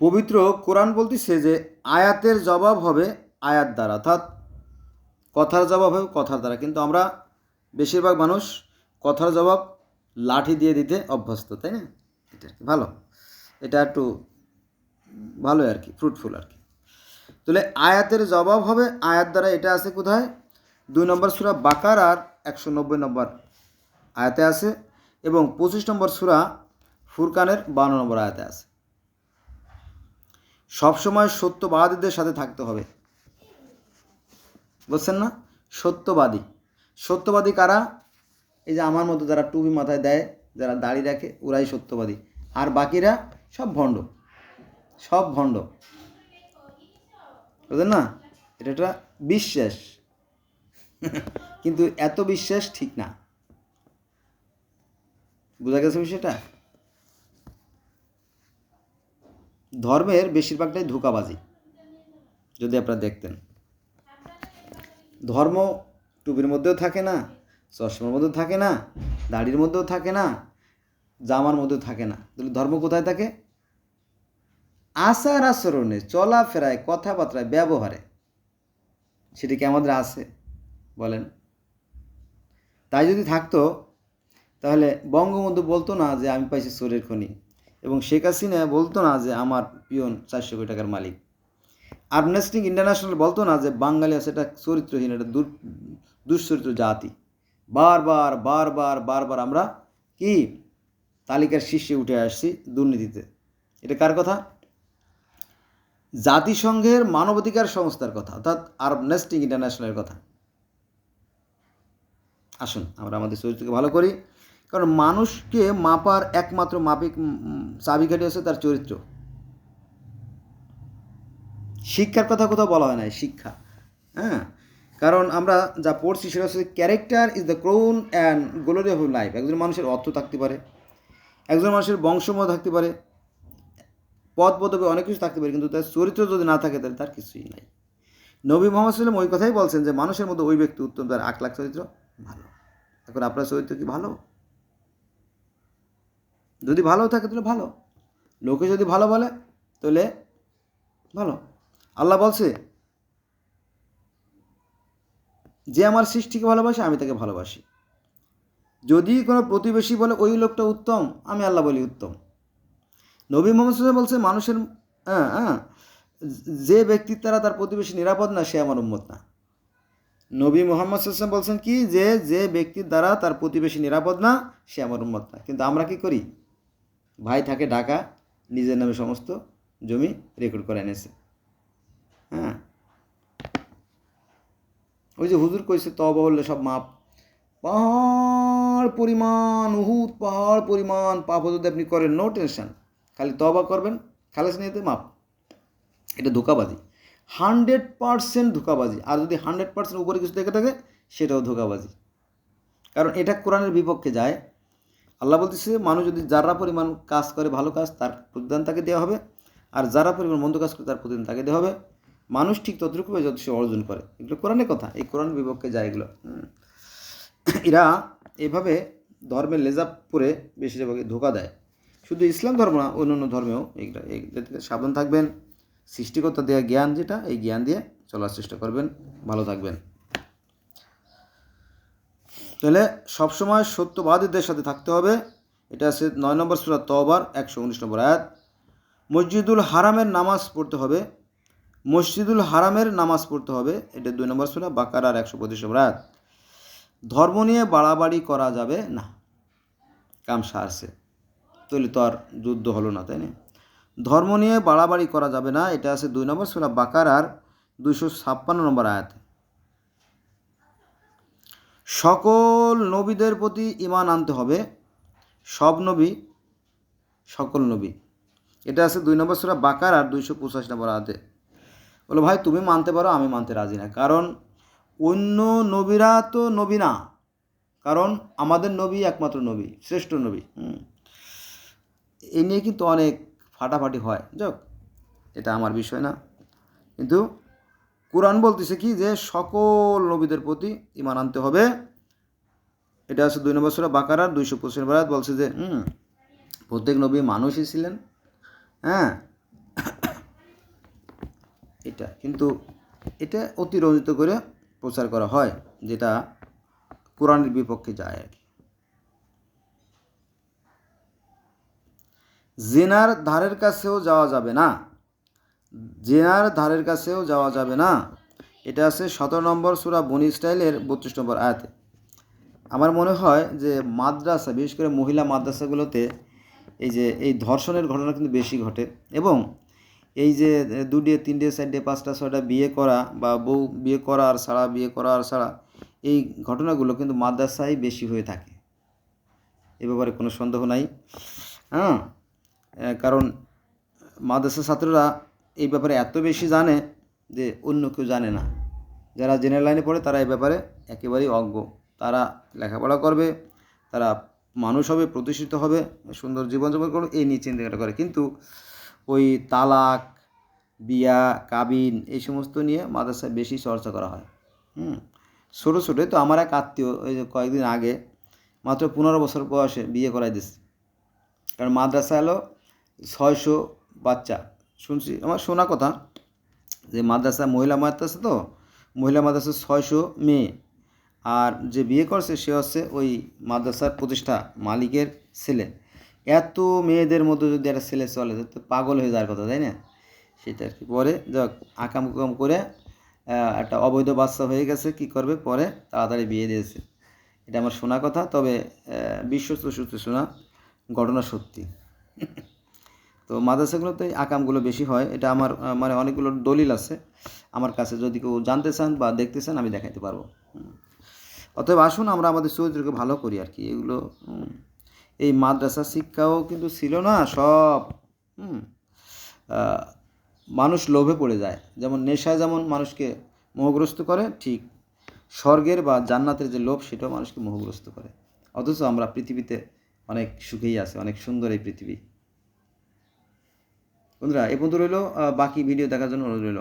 পবিত্র কোরআন বলতেছে যে, আয়াতের জবাব হবে আয়াত দ্বারা, অর্থাৎ কথার জবাব হবে কথার দ্বারা। কিন্তু আমরা বেশিরভাগ মানুষ কথার জবাব লাঠি দিয়ে দিতে অভ্যস্ত, তাই না? এটা আর কি ভালো। এটা একটু ভালো আর কি ফ্রুটফুল আর কি। তাহলে আয়াতের জবাব হবে আয়াত দ্বারা, এটা আছে কোথায়? দুই নম্বর সুরা বাকার আর একশো নব্বই নম্বর আয়াতে আছে এবং পঁচিশ নম্বর সুরা ফুরকানের বান্ন নম্বর আয়াতে আছে। সবসময় সত্যবাদীদের সাথে থাকতে হবে। বুঝছেন না? সত্যবাদী। সত্যবাদী কারা? এই যে আমার মতো যারা টুপি মাথায় দেয়, যারা দাড়ি রাখে, ওরাই সত্যবাদী। আর বাকিরা সব ভণ্ড। সব ভণ্ড। বুঝলেন না? এটা একটা বিশ্বাস। কিন্তু এত বিশ্বাস ঠিক না। বোঝা গেছে বিষয়টা? ধর্মের বেশিরভাগটাই ধোকাবাজি, যদি আপনারা দেখতেন। ধর্ম টুপির মধ্যেও থাকে না, চশমার মধ্যেও থাকে না, দাড়ির মধ্যেও থাকে না, জামার মধ্যেও থাকে না। তাহলে ধর্ম কোথায় থাকে? আচার আচরণে, চলাফেরায়, কথাবার্তায়, ব্যবহারে। সেটা কি আমাদের আছে? বলেন। তাই যদি থাকতো, তাহলে বঙ্গবন্ধু বলতো না যে, আমি পাইছি চোরের খনি। এবং শেখ হাসিনা বলতো না যে, আমার পিয়ন চারশো কোটি টাকার মালিক। আমনেস্টিং ইন্টারন্যাশনাল বলতো না যে, বাঙালি আছে এটা চরিত্রহীন, এটা দুশ্চরিত্র জাতি। বারবার বারবার বারবার আমরা কি তালিকার শীর্ষে উঠে আসছি দুর্নীতিতে। এটা কার কথা? জাতিসংঘের মানবাধিকার সংস্থার কথা, অর্থাৎ আমনেস্টিং ইন্টারন্যাশনালের কথা। আসুন, আমরা আমাদের চরিত্রকে ভালো করি। কারণ মানুষকে মাপার একমাত্র মাপিক চাবিকাঠি হচ্ছে তার চরিত্র। শিক্ষার কথা কোথাও বলা হয় না শিক্ষা। হ্যাঁ? কারণ আমরা যা পড়ছি সেটা হচ্ছে character is the crown and glory of life একজন মানুষের অর্থ থাকতে পারে, একজন মানুষের বংশময় থাকতে পারে, পদ পদবি অনেক কিছু থাকতে পারে, কিন্তু তার চরিত্র যদি না থাকে তাহলে তার কিছুই নাই। নবী মোহাম্মদ সাল্লাম ওই কথাই বলছেন যে, মানুষের মধ্যে ওই ব্যক্তি উত্তম, তার আখ লাখ চরিত্র ভালো। এখন আপনার চরিত্র কি ভালো? যদি ভালো থাকে তাহলে ভালো। লোকে যদি ভালো বলে, তাহলে ভালো। আল্লাহ বলছে, যে আমার সৃষ্টিকে ভালোবাসে, আমি তাকে ভালোবাসি। যদি কোনো প্রতিবেশী বলে, ওই লোকটা উত্তম আমি আল্লাহ বলি উত্তম। নবী মোহাম্মদ বলছে, মানুষের হ্যাঁ হ্যাঁ যে ব্যক্তির দ্বারা তার প্রতিবেশী নিরাপদ না, সে আমার উম্মত না। নবী মোহাম্মদ সাল্লাম বলছেন কি, যে যে ব্যক্তির দ্বারা তার প্রতিবেশী নিরাপদ না, সে আমার উম্মত না। কিন্তু আমরা কি করি? ভাই থাকে ঢাকা, নিজের নামে সমস্ত জমি রেকর্ড করে এনেছে। হ্যাঁ? ওই যে হুজুর কইছে তবা বললে সব মাপ। পাহাড় পরিমাণ, উহুদ পাহাড় পরিমাণ, পাপ যদি আপনি করেন নো টেনশন খালি তবা করবেন, খালাস নিয়েতে মাপ। এটা ধোকাবাজি। হান্ড্রেড পারসেন্ট ধোকাবাজি। আর যদি হান্ড্রেড পারসেন্ট উপরে কিছু দেখে থাকে, সেটাও ধোকাবাজি। কারণ এটা কোরআনের বিপক্ষে যায়। আল্লাহ বলতেছে, মানুষ যদি যারা পরিমাণ কাজ করে, ভালো কাজ, তার প্রতিদান তাকে দেওয়া হবে। আর যারা পরিমাণ মন্দ কাজ করে, তার প্রতিদান তাকে দেওয়া হবে। মানুষ ঠিক ততটুকু যত সে অর্জন করে। এগুলো কোরআনের কথা। এই কোরআন বিপক্ষে যায় এগুলো। এরা এভাবে ধর্মের লেজাব পরে বেশিরভাগ ধোকা দেয়। শুধু ইসলাম ধর্ম না, অন্যান্য ধর্মেও এইগুলো এইগুলো থেকে সাবধান থাকবেন। সৃষ্টিকর্তা দেওয়া জ্ঞান যেটা, এই জ্ঞান দিয়ে চলার চেষ্টা করবেন। ভালো থাকবেন। তাহলে সবসময় সত্যবাদীদের সাথে থাকতে হবে। এটা আছে নয় নম্বর সুরা তবার একশো উনিশ নম্বর আয়াত। মসজিদুল হারামের নামাজ পড়তে হবে। মসজিদুল হারামের নামাজ পড়তে হবে। এটা দুই নম্বর সুরা বাকার আর একশো পঁচিশ নম্বর আয়াত। ধর্ম নিয়ে বাড়াবাড়ি করা যাবে না। কাম সারছে। তাহলে তো আর যুদ্ধ হলো না, তাই না? ধর্ম নিয়ে বাড়াবাড়ি করা যাবে না। এটা আছে দুই নম্বর সুরা বাকার আর দুইশো ছাপ্পান্ন নম্বর আয়াতে। সকল নবীদের প্রতি ইমান আনতে হবে। সব নবী, সকল নবী। এটা আছে দুই নম্বর সুরা বাকার আর দুইশো পঁচাশি নম্বর আয়াতে। বলো, ভাই, তুমি মানতে পারো, আমি মানতে রাজি না। কারণ অন্য নবীরা তো নবী না। কারণ আমাদের নবী একমাত্র নবী, শ্রেষ্ঠ নবী। এই নিয়ে কিন্তু অনেক ফাটাফাটি হয়। যাক এটা আমার বিষয় না। কিন্তু কোরআন বলতেছে কি যে সকল নবীদের প্রতি ইমান আনতে হবে। এটা আছে দুই নম্বর সুরা বাকারার দুইশো পঁচিশ আয়াত বলছে যে, হুম, প্রত্যেক নবী মানুষই ছিলেন হ্যাঁ? এটা কিন্তু এটা অতিরঞ্জিত করে প্রচার করা হয়, যেটা কোরআনের বিপক্ষে যায় আর কি। জেনার ধারের কাছেও যাওয়া যাবে না। জেনার ধারের কাছেও যাওয়া যাবে না। এটা আছে সতেরো নম্বর সুরা বনি স্টাইলের বত্রিশ নম্বর আয়াতে। আমার মনে হয় যে মাদ্রাসা, বিশেষ করে মহিলা মাদ্রাসাগুলোতে এই যে, এই ধর্ষণের ঘটনা কিন্তু বেশি ঘটে এবং এই যে দুডে তিনটে, চারটে, পাঁচটা, ছয়টা বিয়ে করা বা বউ বিয়ে করা আর ছাড়া, বিয়ে করা আর ছাড়া এই ঘটনাগুলো কিন্তু মাদ্রাসায় বেশি হয়ে থাকে। এ ব্যাপারে কোনো সন্দেহ নাই। হ্যাঁ? কারণ মাদ্রাসা ছাত্ররা এই ব্যাপারে এত বেশি জানে যে অন্য কেউ জানে না। যারা জেনারেল লাইনে পড়ে তারা এই ব্যাপারে একেবারেই অজ্ঞ। তারা লেখাপড়া করবে, তারা মানুষ হবে, প্রতিষ্ঠিত হবে, সুন্দর জীবনযাপন করবে, এই নিয়ে চিন্তাটা করে। কিন্তু ওই তালাক, বিয়া, কাবিন এই সমস্ত নিয়ে মাদ্রাসায় বেশি চর্চা করা হয়। হুম? ছোটো ছোটোই তো আমার এক আত্মীয় ওই কয়েকদিন আগে, মাত্র পনেরো বছর বয়সে বিয়ে করাই দিচ্ছে কারণ মাদ্রাসা হলো ছয়শো বাচ্চা। শুনছি। আমার শোনা কথা যে মাদ্রাসা মহিলা মাদ্রাসা তো, মহিলা মাদ্রাসা ছয়শো মেয়ে। আর যে বিয়ে করছে সে হচ্ছে ওই মাদ্রাসার প্রতিষ্ঠা মালিকের ছেলে। এত মেয়েদের মধ্যে যদি একটা ছেলে চলে তো পাগল হয়ে যাওয়ার কথা, তাই না? সেটা আর কি। পরে যাক আকাম কুকাম করে একটা অবৈধ বাচ্চা হয়ে গেছে, কি করবে? পরে তাড়াতাড়ি বিয়ে দিয়েছে। এটা আমার শোনা কথা, তবে বিশ্বস্ত সূত্রে শোনা ঘটনা সত্যি। তো মাদ্রাসাগুলোতে আকামগুলো বেশি হয়। এটা আমার মানে অনেকগুলো দলিল আছে। আমার কাছে যদি কেউ জানতে চান বা দেখতে চান, আমি দেখাইতে পারব। অতএব আসুন, আমরা আমাদের চরিত্রকে ভালো করি আর কি। এগুলো এই মাদ্রাসা শিক্ষাও কিন্তু ছিল না, সব মানুষ লোভে পড়ে যায়। যেমন নেশা যেমন মানুষকে মোহগ্রস্ত করে, ঠিক স্বর্গের বা জান্নাতের যে লোভ, সেটাও মানুষকে মোহগ্রস্ত করে। অথচ আমরা পৃথিবীতে অনেক সুখেই আছে, অনেক সুন্দর এই পৃথিবী। বন্ধুরা এ পর্যন্ত রইল বাকি ভিডিও দেখার জন্য অনুরোধ রইল।